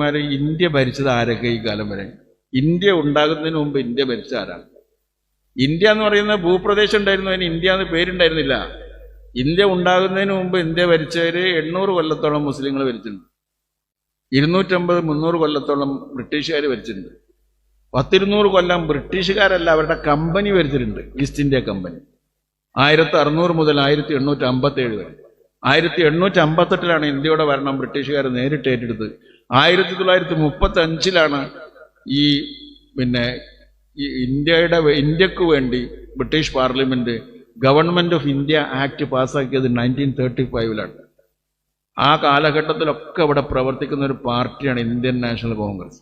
മാര് India ഭരിച്ചത് ആരൊക്കെ ഈ കാലം വരെ? ഇന്ത്യ ഉണ്ടാകുന്നതിന് മുമ്പ് ഇന്ത്യ ഭരിച്ച ആരാണ്? ഇന്ത്യ എന്ന് പറയുന്ന ഭൂപ്രദേശം ഉണ്ടായിരുന്നു അതിന് ഇന്ത്യ എന്ന് പേരുണ്ടായിരുന്നില്ല. ഇന്ത്യ ഉണ്ടാകുന്നതിന് മുമ്പ് ഇന്ത്യ ഭരിച്ചവര് എണ്ണൂറ് കൊല്ലത്തോളം മുസ്ലിങ്ങൾ ഭരിച്ചിട്ടുണ്ട്. ഇരുന്നൂറ്റമ്പത് മുന്നൂറ് കൊല്ലത്തോളം ബ്രിട്ടീഷുകാർ ഭരിച്ചിട്ടുണ്ട്. പത്തിരുന്നൂറ് കൊല്ലം ബ്രിട്ടീഷുകാരല്ല അവരുടെ കമ്പനി ഭരിച്ചിട്ടുണ്ട് ഈസ്റ്റ് ഇന്ത്യ കമ്പനി. ആയിരത്തി അറുന്നൂറ് മുതൽ ആയിരത്തി എണ്ണൂറ്റി അമ്പത്തി ഏഴ് വരെ. ആയിരത്തി എണ്ണൂറ്റി അമ്പത്തെട്ടിലാണ് ഇന്ത്യയുടെ ഭരണം ബ്രിട്ടീഷുകാർ നേരിട്ട് ഏറ്റെടുത്തത്. ആയിരത്തി തൊള്ളായിരത്തി മുപ്പത്തി അഞ്ചിലാണ് ഈ പിന്നെ ഈ ഇന്ത്യയുടെ ഇന്ത്യയ്ക്ക് വേണ്ടി British parliament government of India act പാസ്സാക്കിയത് nineteen thirty ഫൈവിലാണ്. ആ കാലഘട്ടത്തിലൊക്കെ ഇവിടെ പ്രവർത്തിക്കുന്ന ഒരു പാർട്ടിയാണ് ഇന്ത്യൻ നാഷണൽ കോൺഗ്രസ്.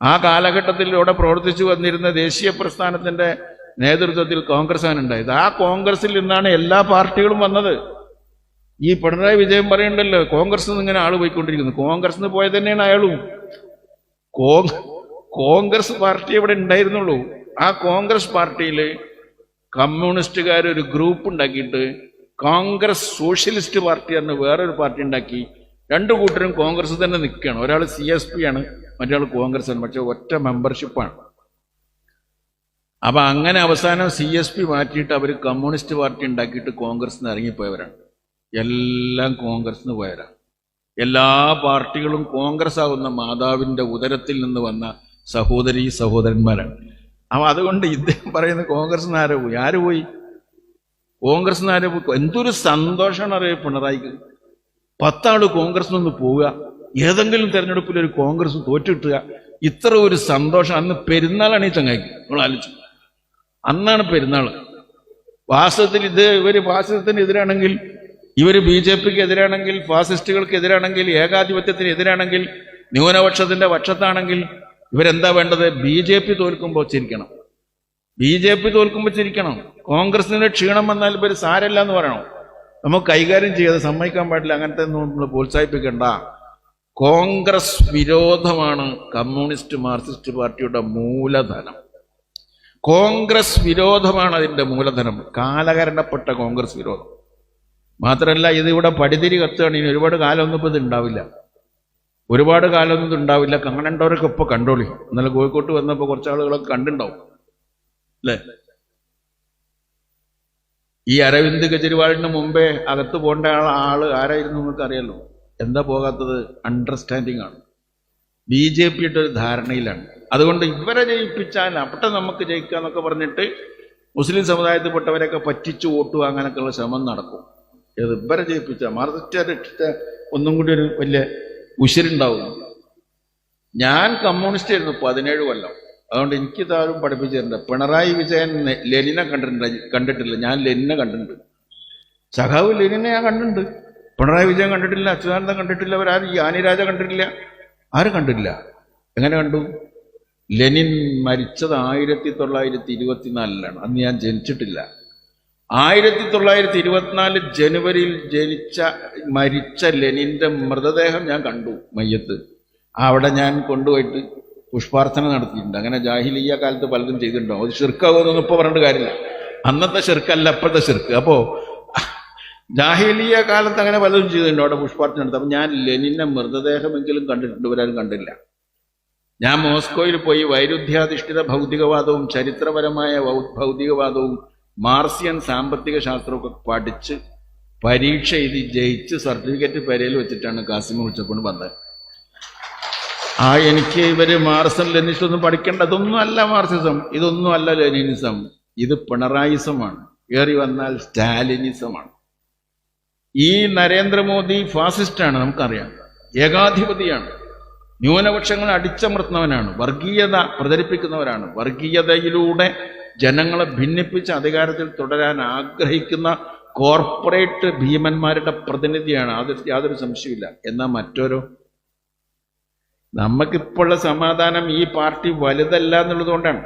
ആ കാലഘട്ടത്തിൽ ഇവിടെ പ്രവർത്തിച്ചു വന്നിരുന്ന ദേശീയ പ്രസ്ഥാനത്തിന്റെ നേതൃത്വത്തിൽ കോൺഗ്രസ് ആണ് ഉണ്ടായത്. ആ കോൺഗ്രസിൽ നിന്നാണ് എല്ലാ പാർട്ടികളും വന്നത്. ഈ പിണറായി വിജയൻ പറയണ്ടല്ലോ കോൺഗ്രസ് നിന്ന് ഇങ്ങനെ ആൾ പോയിക്കൊണ്ടിരിക്കുന്നു. കോൺഗ്രസ് നിന്ന് പോയത് തന്നെയാണ് അയാളും. കോൺഗ്രസ് പാർട്ടി ഇവിടെ ഉണ്ടായിരുന്നുള്ളൂ. ആ കോൺഗ്രസ് പാർട്ടിയിൽ കമ്മ്യൂണിസ്റ്റുകാർ ഒരു ഗ്രൂപ്പ് ഉണ്ടാക്കിയിട്ട് കോൺഗ്രസ് സോഷ്യലിസ്റ്റ് പാർട്ടി എന്ന് വേറൊരു പാർട്ടി ഉണ്ടാക്കി. രണ്ടു കൂട്ടരും കോൺഗ്രസ് തന്നെ നിൽക്കുകയാണ്. ഒരാൾ സി എസ് പി ആണ് മറ്റൊരാൾ കോൺഗ്രസ് ആണ്. പക്ഷെ ഒറ്റ മെമ്പർഷിപ്പാണ് അപ്പൊ അങ്ങനെ അവസാനം സി എസ് പി മാറ്റിയിട്ട് അവർ കമ്മ്യൂണിസ്റ്റ് പാർട്ടി ഉണ്ടാക്കിയിട്ട് കോൺഗ്രസ് ഇറങ്ങിപ്പോയവരാണ്. എല്ലാം കോൺഗ്രസ് വയരാ എല്ലാ പാർട്ടികളും കോൺഗ്രസ് ആകുന്ന മാതാവിന്റെ ഉദരത്തിൽ നിന്ന് വന്ന സഹോദരി സഹോദരന്മാരാണ്. അപ്പൊ അതുകൊണ്ട് ഇദ്ദേഹം പറയുന്നത് കോൺഗ്രസ് നിന്ന് ആരോ പോയി? ആര് പോയി? കോൺഗ്രസ് നിന്ന് ആരോ പോയി? എന്തൊരു സന്തോഷമാണ് അറിയാം പിണറായിക്ക്? പത്താൾ കോൺഗ്രസ് നിന്ന് പോവുക ഏതെങ്കിലും തെരഞ്ഞെടുപ്പിൽ ഒരു കോൺഗ്രസ് തോറ്റിട്ടുക ഇത്ര ഒരു സന്തോഷം. അന്ന് പെരുന്നാളാണ് ഈ ചങ്ങായിക്ക്. നമ്മൾ ആലോചിച്ചു. അന്നാണ് പെരുന്നാൾ വാസ്തവത്തിൽ ഇത് ഇവർ വാസ്തവത്തിന് എതിരാണെങ്കിൽ ഇവർ ബി ജെ പിക്ക് എതിരാണെങ്കിൽ ഫാസിസ്റ്റുകൾക്ക് എതിരാണെങ്കിൽ ഏകാധിപത്യത്തിന് എതിരാണെങ്കിൽ ന്യൂനപക്ഷത്തിന്റെ പക്ഷത്താണെങ്കിൽ ഇവരെന്താ വേണ്ടത്? ബി ജെ പി തോൽക്കുമ്പോൾ ചിരിക്കണം. ബി ജെ പി തോൽക്കുമ്പോൾ ചിരിക്കണം. കോൺഗ്രസിന്റെ ക്ഷീണം വന്നാൽ ഇവർ സാരല്ല എന്ന് പറയണം. നമുക്ക് കൈകാര്യം ചെയ്യാതെ സമ്മതിക്കാൻ പാടില്ല. അങ്ങനത്തെ ഒന്നും നമ്മൾ പ്രോത്സാഹിപ്പിക്കണ്ട. കോൺഗ്രസ് വിരോധമാണ് കമ്മ്യൂണിസ്റ്റ് മാർക്സിസ്റ്റ് പാർട്ടിയുടെ മൂലധനം. കോൺഗ്രസ് വിരോധമാണ് അതിന്റെ മൂലധനം. കാലകരണപ്പെട്ട കോൺഗ്രസ് വിരോധം. മാത്രമല്ല ഇതിവിടെ പടിതിരി കത്തുകയാണ്. ഇനി ഒരുപാട് കാലമൊന്നും ഇപ്പം ഇത് ഉണ്ടാവില്ല. ഒരുപാട് കാലമൊന്നും ഇതുണ്ടാവില്ല കാണേണ്ടവരൊക്കെ ഇപ്പൊ കണ്ടോളി. ഇന്നലെ കോഴിക്കോട്ട് വന്നപ്പോൾ കുറച്ച് ആളുകളൊക്കെ കണ്ടുണ്ടാവും. അല്ലേ? ഈ അരവിന്ദ് കെജ്രിവാളിന് മുമ്പേ അകത്ത് പോകേണ്ട ആൾ ആരായിരുന്നു നിങ്ങൾക്ക് അറിയാലോ എന്താ പോകാത്തത്? അണ്ടർസ്റ്റാൻഡിംഗ് ആണ്. ബി ജെ പിയുടെ ഒരു ധാരണയിലാണ്. അതുകൊണ്ട് ഇവരെ ജയിപ്പിച്ചാൽ അവിടെ നമുക്ക് ജയിക്കാന്നൊക്കെ പറഞ്ഞിട്ട് മുസ്ലിം സമുദായത്തിൽപ്പെട്ടവരെയൊക്കെ പറ്റിച്ചു വോട്ട് വാങ്ങാനൊക്കെയുള്ള ശ്രമം നടക്കും. ഏത് ഇവരെ ജയിപ്പിച്ച? മാർക്സിസ്റ്റ് ഒന്നും കൂടി ഒരു വലിയ ഉശിരുണ്ടാവും. ഞാൻ കമ്മ്യൂണിസ്റ്റ് ആയിരുന്നു പതിനേഴ് കൊല്ലം. അതുകൊണ്ട് എനിക്ക് താരും പഠിപ്പിച്ചിട്ടുണ്ട് പിണറായി വിജയൻ ലെനിനെ കണ്ടിട്ടുണ്ട് കണ്ടിട്ടില്ല. ഞാൻ ലെനിനെ കണ്ടിട്ടുണ്ട്. സഖാവ് ലെനിനെ ഞാൻ കണ്ടിട്ടുണ്ട്. പിണറായി വിജയൻ കണ്ടിട്ടില്ല അച്യുതാനന്ദൻ കണ്ടിട്ടില്ല അവരാരും യാനിരാജ കണ്ടിട്ടില്ല. ആരും കണ്ടിട്ടില്ല. എങ്ങനെ കണ്ടു? ലെനിൻ മരിച്ചത് ആയിരത്തി തൊള്ളായിരത്തി ഇരുപത്തിനാലിലാണ്. അന്ന് ഞാൻ ജനിച്ചിട്ടില്ല. ആയിരത്തി തൊള്ളായിരത്തി ഇരുപത്തിനാല് ജനുവരിയിൽ ജനിച്ച മരിച്ച ലെനിന്റെ മൃതദേഹം ഞാൻ കണ്ടു മയ്യത്ത്. അവിടെ ഞാൻ കൊണ്ടുപോയിട്ട് പുഷ്പാർച്ചന നടത്തിയിട്ടുണ്ട്. അങ്ങനെ ജാഹിലിയ കാലത്ത് പലതും ചെയ്തിട്ടുണ്ടോ അത് ഷിർക്കാവുമെന്നൊന്നും ഇപ്പോൾ പറഞ്ഞിട്ട് കാര്യമില്ല. അന്നത്തെ ഷിർക്കല്ല അപ്പോഴത്തെ ഷിർക്ക് അപ്പോ ജാഹിലിയ കാലത്ത് അങ്ങനെ പലതും ചെയ്തിട്ടുണ്ട്. അവിടെ പുഷ്പാർച്ചന നടത്തി. അപ്പൊ ഞാൻ ലെനിന്റെ മൃതദേഹമെങ്കിലും കണ്ടിട്ടുണ്ട്. ഇവരാരും കണ്ടില്ല. ഞാൻ മോസ്കോയിൽ പോയി വൈരുദ്ധ്യാധിഷ്ഠിത ഭൗതികവാദവും ചരിത്രപരമായ ഭൗതികവാദവും മാർസിയൻ സാമ്പത്തിക ശാസ്ത്രമൊക്കെ പഠിച്ച് പരീക്ഷ എഴുതി ജയിച്ച് സർട്ടിഫിക്കറ്റ് പെരയിൽ വെച്ചിട്ടാണ് കാസിമ വിളിച്ചപ്പോൾ വന്നത്. ആ എനിക്ക് ഇവർ മാർസൻ ലെനിസൊന്നും പഠിക്കേണ്ട ഇതൊന്നും അല്ല മാർസിസം ഇതൊന്നും അല്ല ലെനിനിസം. ഇത് പിണറായിസമാണ്. ഏറി വന്നാൽ സ്റ്റാലിനിസമാണ്. ഈ നരേന്ദ്രമോദി ഫാസിസ്റ്റാണ് നമുക്കറിയാം. ഏകാധിപതിയാണ്. ന്യൂനപക്ഷങ്ങളെ അടിച്ചമർത്തുന്നവനാണ്. വർഗീയത പ്രചരിപ്പിക്കുന്നവരാണ്. വർഗീയതയിലൂടെ ജനങ്ങളെ ഭിന്നിപ്പിച്ച് അധികാരത്തിൽ തുടരാൻ ആഗ്രഹിക്കുന്ന കോർപ്പറേറ്റ് ഭീമന്മാരുടെ പ്രതിനിധിയാണ്. അത് യാതൊരു സംശയമില്ല എന്നാൽ മറ്റോരോ? നമുക്കിപ്പോഴുള്ള സമാധാനം ഈ പാർട്ടി വലുതല്ല എന്നുള്ളത് കൊണ്ടാണ്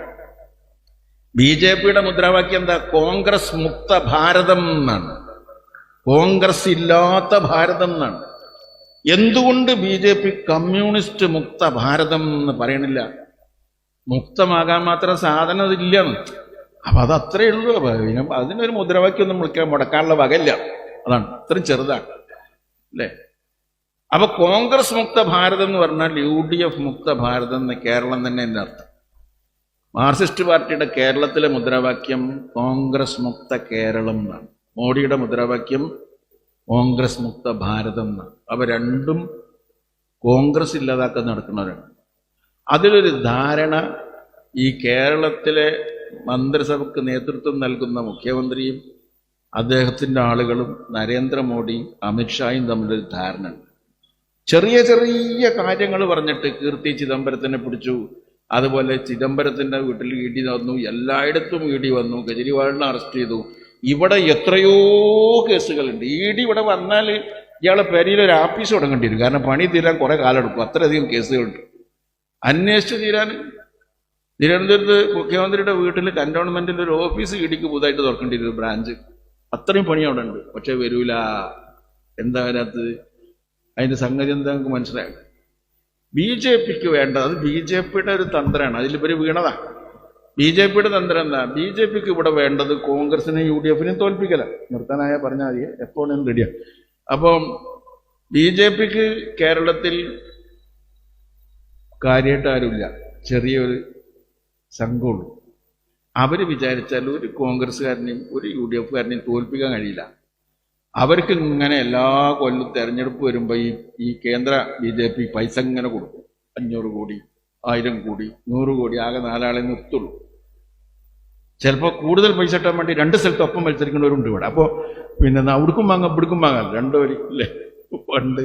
ബി ജെ പിയുടെ മുദ്രാവാക്യം എന്താ? കോൺഗ്രസ് മുക്ത ഭാരതം എന്നാണ്. കോൺഗ്രസ് ഇല്ലാത്ത ഭാരതം എന്നാണ്. എന്തുകൊണ്ട് ബി ജെ പി കമ്മ്യൂണിസ്റ്റ് മുക്ത ഭാരതം എന്ന് പറയണില്ല? മുക്തമാകാൻ മാത്രം സാധനം അതില്ലെന്ന്. അപ്പൊ അത് അത്രേ ഉള്ളൂ. ഇതിന് അതിനൊരു മുദ്രാവാക്യം വിളിക്കാൻ മുടക്കാനുള്ള വകയില്ല. അതാണ് അത്രയും ചെറുതാണ്. അല്ലേ? അപ്പൊ കോൺഗ്രസ് മുക്ത ഭാരതം എന്ന് പറഞ്ഞാൽ യു ഡി എഫ് മുക്ത ഭാരതം എന്ന് കേരളം തന്നെ എന്റെ അർത്ഥം. മാർക്സിസ്റ്റ് പാർട്ടിയുടെ കേരളത്തിലെ മുദ്രാവാക്യം കോൺഗ്രസ് മുക്ത കേരളം എന്നാണ്. മോഡിയുടെ മുദ്രാവാക്യം കോൺഗ്രസ് മുക്ത ഭാരതം എന്നാണ്. അവ രണ്ടും കോൺഗ്രസ് ഇല്ലാതാക്കാൻ നടക്കുന്നവരാണ്. അതിലൊരു ധാരണ ഈ കേരളത്തിലെ മന്ത്രിസഭയ്ക്ക് നേതൃത്വം നൽകുന്ന മുഖ്യമന്ത്രിയും അദ്ദേഹത്തിന്റെ ആളുകളും നരേന്ദ്രമോദിയും അമിത്ഷായും തമ്മിലൊരു ധാരണ ഉണ്ട്. ചെറിയ ചെറിയ കാര്യങ്ങൾ പറഞ്ഞിട്ട് കീർത്തി ചിദംബരത്തിനെ പിടിച്ചു. അതുപോലെ ചിദംബരത്തിന്റെ വീട്ടിൽ ഇടി വന്നു എല്ലായിടത്തും ഇടി വന്നു കെജ്രിവാളിനെ അറസ്റ്റ് ചെയ്തു. ഇവിടെ എത്രയോ കേസുകളുണ്ട്. ഇ ഡി ഇവിടെ വന്നാൽ ഇയാളെ പേരിൽ ഒരു ആഫീസ് തുടങ്ങേണ്ടി വരും. കാരണം പണി തീരാൻ കുറേ കാലം എടുക്കും അത്രയധികം കേസുകളുണ്ട്. അന്വേഷിച്ച് തീരാൻ തിരുവനന്തപുരത്ത് മുഖ്യമന്ത്രിയുടെ വീട്ടിൽ കന്റോൺമെന്റിൽ ഒരു ഓഫീസ് ഇടിക്ക് പുതുതായിട്ട് തുറക്കേണ്ടി വരും ബ്രാഞ്ച്. അത്രയും പണി അവിടെ ഉണ്ട്. പക്ഷെ വരൂല. എന്താ വരാത്തത് അതിന്റെ സംഗതി എന്താ നമുക്ക് മനസ്സിലായത് ബി ജെ പിക്ക് വേണ്ടത് അത് ബി ജെ പിയുടെ ഒരു തന്ത്രമാണ്. അതിലിവര് വീണതാ. ബി ജെ പിയുടെ തന്ത്രം എന്താ? ബി ജെ പിക്ക് ഇവിടെ വേണ്ടത് കോൺഗ്രസിനെയും യു ഡി എഫിനെയും തോൽപ്പിക്കല. നിർത്താനായ പറഞ്ഞാൽ മതി എപ്പോഴും റെഡിയാണ് അപ്പം ബി ജെ പിക്ക് കേരളത്തിൽ കാര്യമായിട്ട് ആരുമില്ല. ചെറിയൊരു സംഘമുള്ളൂ അവർ വിചാരിച്ചാൽ ഒരു കോൺഗ്രസ്സുകാരനെയും ഒരു യു ഡി എഫുകാരനെയും തോൽപ്പിക്കാൻ കഴിയില്ല. അവർക്ക് ഇങ്ങനെ എല്ലാ കൊല്ലം തെരഞ്ഞെടുപ്പ് വരുമ്പോൾ ഈ ഈ കേന്ദ്ര ബി ജെ പി പൈസ ഇങ്ങനെ കൊടുക്കും. അഞ്ഞൂറ് കോടി ആയിരം കോടി നൂറ് കോടി ആകെ നാലാളെ നിർത്തുള്ളൂ. ചിലപ്പോൾ കൂടുതൽ പൈസ ഇട്ടാൻ വേണ്ടി രണ്ട് സ്ഥലത്ത് ഒപ്പം മത്സരിക്കുന്നവരുണ്ട് ഇവിടെ. അപ്പോൾ പിന്നെ അവിടുക്കും വാങ്ങാം ഇവിടുക്കും വാങ്ങാം. രണ്ടുപേരും അല്ലേ പണ്ട്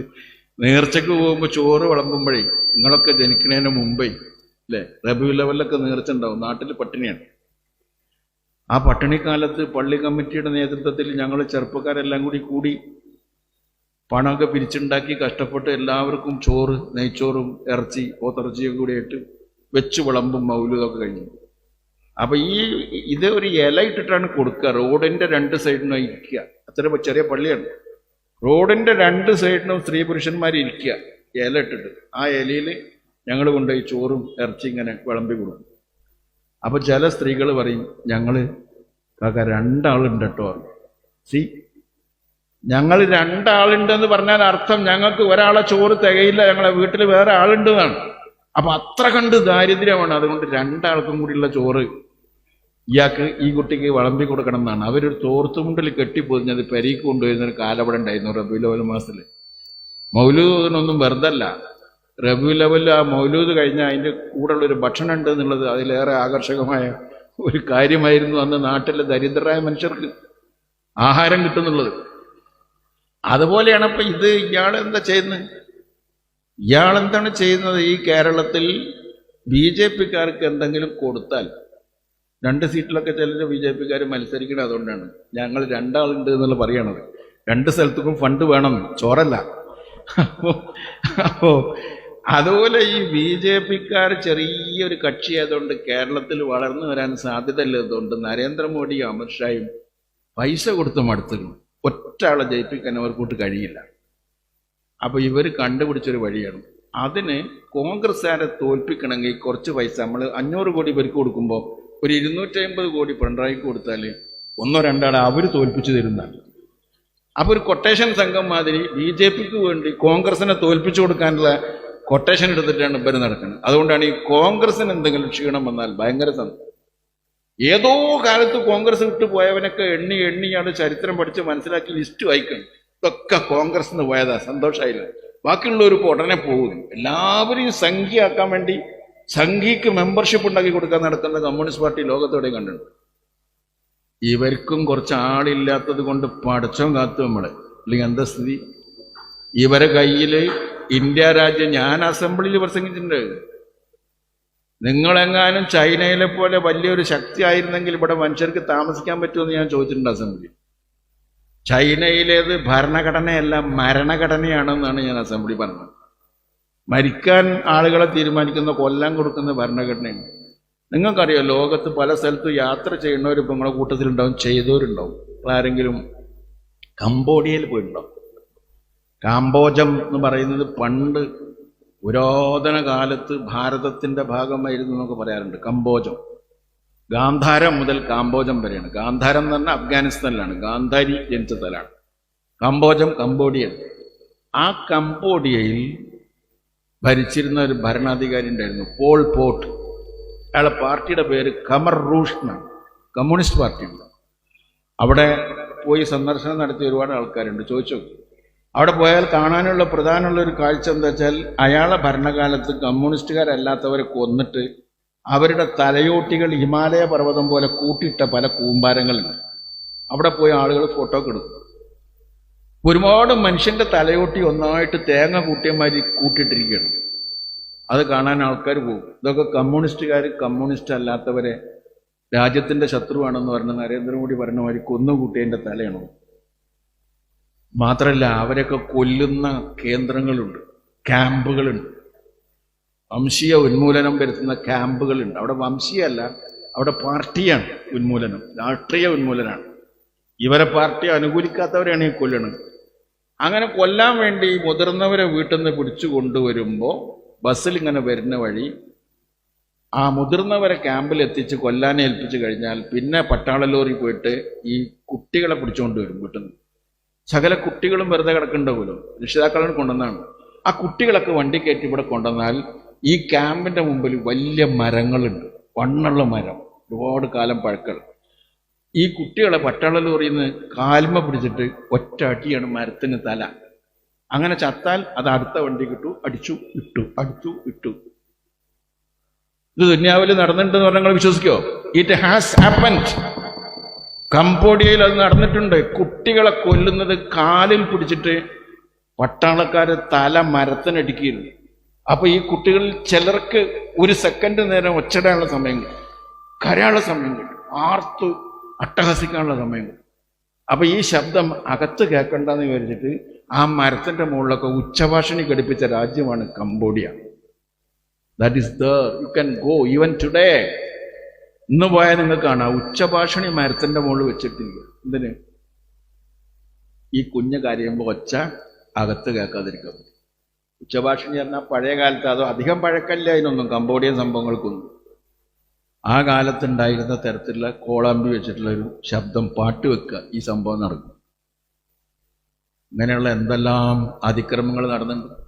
നേർച്ചക്ക് പോകുമ്പോൾ ചോറ് വിളമ്പുമ്പോഴേ നിങ്ങളൊക്കെ ജനിക്കുന്നതിന് മുമ്പേ അല്ലേ റബി ലെവലിലൊക്കെ നേർച്ച ഉണ്ടാവും നാട്ടിൽ പട്ടിണിയാണ്. ആ പട്ടിണിക്കാലത്ത് പള്ളി കമ്മിറ്റിയുടെ നേതൃത്വത്തിൽ ഞങ്ങൾ ചെറുപ്പക്കാരെല്ലാം കൂടി കൂടി പണമൊക്കെ പിരിച്ചുണ്ടാക്കി കഷ്ടപ്പെട്ട് എല്ലാവർക്കും ചോറ് നെയ്ച്ചോറും ഇറച്ചി പോത്തിറച്ചിയും കൂടി ആയിട്ട് വെച്ച് വിളമ്പും മൗലുകൊക്കെ കഴിഞ്ഞു. അപ്പൊ ഈ ഇത് ഒരു ഇല ഇട്ടിട്ടാണ് കൊടുക്കുക. റോഡിന്റെ രണ്ട് സൈഡിനും ഇരിക്കുക. അത്ര ചെറിയ പള്ളിയാണ്. റോഡിന്റെ രണ്ട് സൈഡിനും സ്ത്രീ പുരുഷന്മാർ ഇരിക്കുക ഇല ഇട്ടിട്ട് ആ ഇലയിൽ ഞങ്ങൾ കൊണ്ടുപോയി ചോറും ഇറച്ചി ഇങ്ങനെ വിളമ്പി കൊടുക്കും. അപ്പോൾ ചില സ്ത്രീകൾ പറയും ഞങ്ങൾ കാക്ക രണ്ടാളുണ്ട് കേട്ടോ സി ഞങ്ങൾ രണ്ടാളുണ്ടെന്ന് പറഞ്ഞാൽ അർത്ഥം ഞങ്ങൾക്ക് ഒരാളെ ചോറ് തികയില്ല ഞങ്ങളെ വീട്ടിൽ വേറെ ആളുണ്ട് എന്നാണ്. അപ്പം അത്ര കണ്ട് ദാരിദ്ര്യമാണ്. അതുകൊണ്ട് രണ്ടാൾക്കും കൂടിയുള്ള ചോറ് ഇയാൾക്ക് ഈ കുട്ടിക്ക് വിളമ്പി കൊടുക്കണം എന്നാണ്. അവരൊരു തോർത്തുമുണ്ടിൽ കെട്ടിപ്പൊതിഞ്ഞത് പെരീക്ക് കൊണ്ടുവരുന്ന ഒരു ഉണ്ടായിരുന്നു റബിലോല മാസത്തിൽ മൗലൂദിനൊന്നും വെറുതല്ല. റബി ലെവലിൽ ആ മൗലൂദ് കഴിഞ്ഞാൽ അതിന്റെ കൂടെയുള്ള ഒരു ഭക്ഷണം ഉണ്ട് എന്നുള്ളത് അതിലേറെ ആകർഷകമായ ഒരു കാര്യമായിരുന്നു അന്ന് നാട്ടിലെ ദരിദ്രരായ മനുഷ്യർക്ക് ആഹാരം കിട്ടുന്നുള്ളത്. അതുപോലെയാണ് ഇപ്പൊ ഇത് ഇയാൾ എന്താ ചെയ്യുന്നത്? ഇയാൾ എന്താണ് ചെയ്യുന്നത്? ഈ കേരളത്തിൽ ബി ജെ പിക്കാർക്ക് എന്തെങ്കിലും കൊടുത്താൽ രണ്ട് സീറ്റിലൊക്കെ ചിലർ ബി ജെ പിക്കാർ മത്സരിക്കണം അതുകൊണ്ടാണ്. ഞങ്ങൾ രണ്ടാളുണ്ട് എന്നുള്ള പറയണത്. രണ്ട് സ്ഥലത്തേക്കും ഫണ്ട് വേണം. ചോറല്ല. അപ്പോ അതുപോലെ ഈ ബി ജെ പിക്കാർ ചെറിയൊരു കക്ഷിയായതുകൊണ്ട് കേരളത്തിൽ വളർന്നു വരാൻ സാധ്യതയില്ലാത്തതുകൊണ്ട് നരേന്ദ്രമോദിയും അമിത്ഷായും പൈസ കൊടുത്ത് മടുത്തിരുന്നു. ഒറ്റ ആളെ ജയിപ്പിക്കാൻ അവർക്കൂട്ട് കഴിയില്ല. അപ്പൊ ഇവർ കണ്ടുപിടിച്ചൊരു വഴിയാണ്. അതിന് കോൺഗ്രസ്സുകാരെ തോൽപ്പിക്കണമെങ്കിൽ കുറച്ച് പൈസ നമ്മൾ അഞ്ഞൂറ് കോടി ഇവർക്ക് കൊടുക്കുമ്പോൾ ഒരു ഇരുന്നൂറ്റി അമ്പത് കോടി പിണറായിക്ക് കൊടുത്താൽ ഒന്നോ രണ്ടാളെ അവർ തോൽപ്പിച്ചു തരുന്നതാണ്. അപ്പൊ ഒരു കൊട്ടേഷൻ സംഘം മാതിരി ബി ജെ പിക്ക് വേണ്ടി കോൺഗ്രസിനെ തോൽപ്പിച്ചു കൊടുക്കാനുള്ള കൊട്ടേഷൻ എടുത്തിട്ടാണ് ഇവർ നടക്കുന്നത്. അതുകൊണ്ടാണ് ഈ കോൺഗ്രസിന് എന്തെങ്കിലും ക്ഷീണം വന്നാൽ ഭയങ്കര സന്തോഷം. ഏതോ കാലത്ത് കോൺഗ്രസ് വിട്ടു പോയവനൊക്കെ എണ്ണി എണ്ണിയാണ് ചരിത്രം പഠിച്ച് മനസ്സിലാക്കി ലിസ്റ്റ് വായിക്കണം. ഇതൊക്കെ കോൺഗ്രസ് നിന്ന് പോയതാ സന്തോഷമായില്ല ബാക്കിയുള്ളവർ ഇപ്പോൾ ഉടനെ പോകുന്നു. എല്ലാവരെയും സംഖ്യയാക്കാൻ വേണ്ടി സംഖ്യക്ക് മെമ്പർഷിപ്പ് ഉണ്ടാക്കി കൊടുക്കാൻ നടക്കുന്ന കമ്മ്യൂണിസ്റ്റ് പാർട്ടി ലോകത്തോടെ കണ്ടിട്ടുണ്ട്. ഇവർക്കും കുറച്ച് ആളില്ലാത്തത് കൊണ്ട് പടച്ചോൻ കാത്തു നമ്മൾ. അല്ലെങ്കിൽ എന്താ സ്ഥിതി? ഇവരെ കയ്യിൽ ഇന്ത്യ രാജ്യം ഞാൻ അസംബ്ലിയിൽ പ്രസംഗിച്ചിട്ടുണ്ട്. നിങ്ങളെങ്ങാനും ചൈനയിലെ പോലെ വലിയൊരു ശക്തി ആയിരുന്നെങ്കിൽ ഇവിടെ മനുഷ്യർക്ക് താമസിക്കാൻ പറ്റുമെന്ന് ഞാൻ ചോദിച്ചിട്ടുണ്ട് അസംബ്ലി ചൈനയിലേത് ഭരണഘടനയല്ല മരണഘടനയാണെന്നാണ് ഞാൻ അസംബ്ലി പറഞ്ഞത്. മരിക്കാൻ ആളുകളെ തീരുമാനിക്കുന്ന കൊല്ലം കൊടുക്കുന്ന ഭരണഘടനയാണ് നിങ്ങൾക്കറിയാം ലോകത്ത് പല സ്ഥലത്തും യാത്ര ചെയ്യുന്നവർ ഇപ്പം നിങ്ങളുടെ കൂട്ടത്തിലുണ്ടാവും ചെയ്തവരുണ്ടാവും. ആരെങ്കിലും കംബോഡിയയിൽ പോയിട്ടുണ്ടാവും. കാംബോജം എന്ന് പറയുന്നത് പണ്ട് പുരാതന കാലത്ത് ഭാരതത്തിന്റെ ഭാഗമായിരുന്നു എന്നൊക്കെ പറയാറുണ്ട് കംബോജം. ഗാന്ധാരം മുതൽ കാംബോജം വരെയാണ്. ഗാന്ധാരം എന്ന് പറഞ്ഞാൽ അഫ്ഗാനിസ്ഥാനിലാണ് ഗാന്ധാരി ജനിച്ച സ്ഥലമാണ്. കംബോജം കംബോഡിയൻ. ആ കംബോഡിയയിൽ ഭരിച്ചിരുന്ന ഒരു ഭരണാധികാരി ഉണ്ടായിരുന്നു പോൾ പോട്ട്. അയാളെ പാർട്ടിയുടെ പേര് കമർ റൂഷ് എന്നാണ്. കമ്മ്യൂണിസ്റ്റ് പാർട്ടിയുണ്ട്. അവിടെ പോയി സന്ദർശനം നടത്തിയ ഒരുപാട് ആൾക്കാരുണ്ട്. ചോദിച്ചു അവിടെ പോയാൽ കാണാനുള്ള പ്രധാനമുള്ള ഒരു കാഴ്ച എന്താ വെച്ചാൽ അയാളെ ഭരണകാലത്ത് കമ്മ്യൂണിസ്റ്റുകാരല്ലാത്തവരെ കൊന്നിട്ട് അവരുടെ തലയോട്ടികൾ ഹിമാലയ പർവതം പോലെ കൂട്ടിയിട്ട പല കൂമ്പാരങ്ങളുണ്ട്. അവിടെ പോയി ആളുകൾ ഫോട്ടോ എടുക്കും. ഒരുപാട് മനുഷ്യന്റെ തലയോട്ടി ഒന്നായിട്ട് തേങ്ങ കൂട്ടിയമാതിരി കൂട്ടിയിട്ടിരിക്കുകയാണ്. അത് കാണാൻ ആൾക്കാർ പോകും. ഇതൊക്കെ കമ്മ്യൂണിസ്റ്റുകാർ കമ്മ്യൂണിസ്റ്റ് അല്ലാത്തവരെ രാജ്യത്തിന്റെ ശത്രുവാണെന്ന് പറഞ്ഞ നരേന്ദ്രമോദി പറഞ്ഞ മാതിരി കൊന്നുകൂട്ടിയതിന്റെ തലയാണോ? മാത്രമല്ല അവരൊക്കെ കൊല്ലുന്ന കേന്ദ്രങ്ങളുണ്ട്. ക്യാമ്പുകളുണ്ട്. വംശീയ ഉന്മൂലനം വരുത്തുന്ന ക്യാമ്പുകളുണ്ട്. അവിടെ വംശീയല്ല അവിടെ പാർട്ടിയാണ് ഉന്മൂലനം. രാഷ്ട്രീയ ഉന്മൂലനമാണ് ഇവരെ പാർട്ടി അനുകൂലിക്കാത്തവരെയാണ് ഈ കൊല്ലണത്. അങ്ങനെ കൊല്ലാൻ വേണ്ടി മുതിർന്നവരെ വീട്ടിൽ നിന്ന് പിടിച്ചു കൊണ്ടുവരുമ്പോൾ ബസ്സിൽ ഇങ്ങനെ വരുന്ന വഴി ആ മുതിർന്നവരെ ക്യാമ്പിൽ എത്തിച്ച് കൊല്ലാനെ ഏൽപ്പിച്ചു കഴിഞ്ഞാൽ പിന്നെ പട്ടാള ലോറി പോയിട്ട് ഈ കുട്ടികളെ പിടിച്ചുകൊണ്ട് വരും വീട്ടിൽ നിന്ന് സകല കുട്ടികളും വെറുതെ കിടക്കുന്നുണ്ടാവുമല്ലോ രക്ഷിതാക്കളാണ് കൊണ്ടുവന്നാണ് ആ കുട്ടികളൊക്കെ വണ്ടി കയറ്റി ഇവിടെ കൊണ്ടുവന്നാൽ ഈ ക്യാമ്പിന്റെ മുമ്പിൽ വലിയ മരങ്ങളുണ്ട്. വണ്ണുള്ള മരം. ഒരുപാട് കാലം പഴക്കൾ. ഈ കുട്ടികളെ പട്ടാള ലോറിയിൽ നിന്ന് കാൽമ പിടിച്ചിട്ട് ഒറ്റ അടിയാണ് മരത്തിന് തല. അങ്ങനെ ചത്താൽ അത് അടുത്ത വണ്ടി കിട്ടു അടിച്ചു ഇട്ടു അടിച്ചു ഇട്ടു ഇത് ദുന്യാവിൽ നടന്നിട്ടുണ്ടെന്ന് പറഞ്ഞാൽ നിങ്ങൾ വിശ്വസിക്കോ? ഇറ്റ് ഹാസ് ഹാപ്പൻഡ് കംബോഡിയയിൽ അത് നടന്നിട്ടുണ്ട്. കുട്ടികളെ കൊല്ലുന്നത് കാലിൽ പിടിച്ചിട്ട് പട്ടാളക്കാര് തല മരത്തിനടിക്കുന്നു അപ്പൊ ഈ കുട്ടികളിൽ ചിലർക്ക് ഒരു സെക്കൻഡ് നേരം ഒച്ചടാനുള്ള സമയം കിട്ടും. കരയാനുള്ള സമയം കിട്ടും. ആർത്ത് അട്ടഹസിക്കാനുള്ള സമയം കിട്ടും. അപ്പൊ ഈ ശബ്ദം അകത്ത് കേൾക്കണ്ടെന്ന് വിചാരിച്ചിട്ട് ആ മരത്തിന്റെ മുകളിലൊക്കെ ഉച്ചഭാഷണി ഘടിപ്പിച്ച രാജ്യമാണ് Cambodia. That is the you can go even today ഇന്ന് പോയാൽ നിങ്ങൾക്ക് കാണാം ഉച്ചഭാഷണി മരത്തിന്റെ മുകളിൽ വെച്ചിട്ടില്ല. എന്തിന്? ഈ കുഞ്ഞ് കരയുമ്പോൾ ഒച്ച അകത്ത് കേൾക്കാതിരിക്കാൻ ഉച്ചഭാഷണി പറഞ്ഞാൽ പഴയ കാലത്ത് അതോ അധികം പഴക്കല്ല അതിനൊന്നും കംബോഡിയൻ സംഭവങ്ങൾക്കൊന്നും. ആ കാലത്തുണ്ടായിരുന്ന തരത്തിലുള്ള കോളാമ്പി വെച്ചിട്ടുള്ള ഒരു ശബ്ദം പാട്ട് വെക്കുക ഈ സംഭവം നടക്കും. ഇങ്ങനെയുള്ള എന്തെല്ലാം അതിക്രമങ്ങൾ നടന്നിട്ടുണ്ട്?